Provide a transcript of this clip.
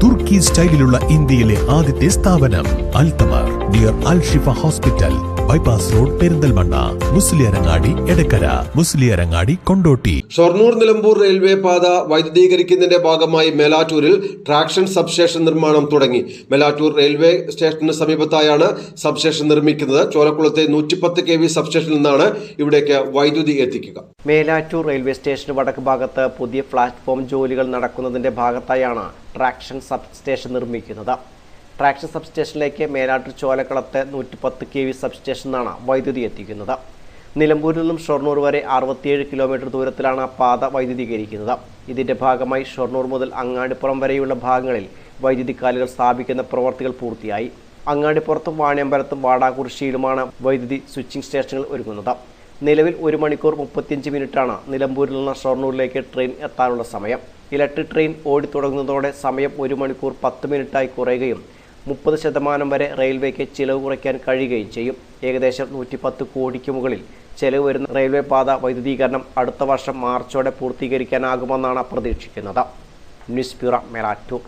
തുർക്കി സ്റ്റൈലിലുള്ള ഇന്ത്യയിലെ ആദ്യത്തെ സ്ഥാപനം അൽത്തമാർ dear Al Shifa hospital bypass road Perinthalmanna Musliyarangadi Edakkara Musliyarangadi Kondotty Shoranur Nilambur railway പാത വൈദ്യുതീകരിക്കുന്നതിന്റെ ഭാഗമായി മേലാറ്റൂരിൽ ട്രാക്ഷൻ സബ്സ്റ്റേഷൻ നിർമ്മാണം തുടങ്ങി. മേലാറ്റൂർ റെയിൽവേ സ്റ്റേഷന് സമീപത്തായാണ് സബ്സ്റ്റേഷൻ നിർമ്മിക്കുന്നത്. ചോലക്കുളത്തെ നൂറ്റിപ്പത്ത് കെ വി സബ്സ്റ്റേഷനിൽ നിന്നാണ് ഇവിടേക്ക് വൈദ്യുതി എത്തിക്കുക. മേലാറ്റൂർ റെയിൽവേ സ്റ്റേഷന് വടക്ക് ഭാഗത്ത് പുതിയ പ്ലാറ്റ്ഫോം ജോലികൾ നടക്കുന്നതിന്റെ ഭാഗത്തായാണ് ട്രാക്ഷൻ സബ്സ്റ്റേഷൻ നിർമ്മിക്കുന്നത്. ട്രാക്ഷൻ സബ് സ്റ്റേഷനിലേക്ക് ചോലക്കളത്തെ നൂറ്റി പത്ത് കെ വി സബ് നിന്നാണ് വൈദ്യുതി എത്തിക്കുന്നത്. നിലമ്പൂരിൽ നിന്നും ഷൊർണൂർ വരെ അറുപത്തിയേഴ് കിലോമീറ്റർ ദൂരത്തിലാണ് പാത വൈദ്യുതീകരിക്കുന്നത്. ഇതിന്റെ ഭാഗമായി ഷൊർണൂർ മുതൽ അങ്ങാടിപ്പുറം വരെയുള്ള ഭാഗങ്ങളിൽ വൈദ്യുതി കാലുകൾ സ്ഥാപിക്കുന്ന പ്രവർത്തികൾ പൂർത്തിയായി. അങ്ങാടിപ്പുറത്തും വാണിയമ്പലത്തും വാടാകുറിശ്ശിയിലുമാണ് വൈദ്യുതി സ്വിച്ചിംഗ് സ്റ്റേഷനുകൾ ഒരുങ്ങുന്നത്. നിലവിൽ ഒരു മണിക്കൂർ മുപ്പത്തിയഞ്ച് മിനിറ്റാണ് നിലമ്പൂരിൽ നിന്ന് ഷൊർണൂരിലേക്ക് ട്രെയിൻ എത്താനുള്ള സമയം. ഇലക്ട്രിക് ട്രെയിൻ ഓടിത്തുടങ്ങുന്നതോടെ സമയം ഒരു മണിക്കൂർ പത്ത് മിനിറ്റായി കുറയുകയും മുപ്പത് ശതമാനം വരെ റെയിൽവേക്ക് ചിലവ് കുറയ്ക്കാൻ കഴിയുകയും ചെയ്യും. ഏകദേശം നൂറ്റി പത്ത് കോടിക്ക് മുകളിൽ ചെലവ് വരുന്ന റെയിൽവേ പാത വൈദ്യുതീകരണം അടുത്ത വർഷം മാർച്ചോടെ പൂർത്തീകരിക്കാനാകുമെന്നാണ് പ്രതീക്ഷിക്കുന്നത്. News bureau Melattur.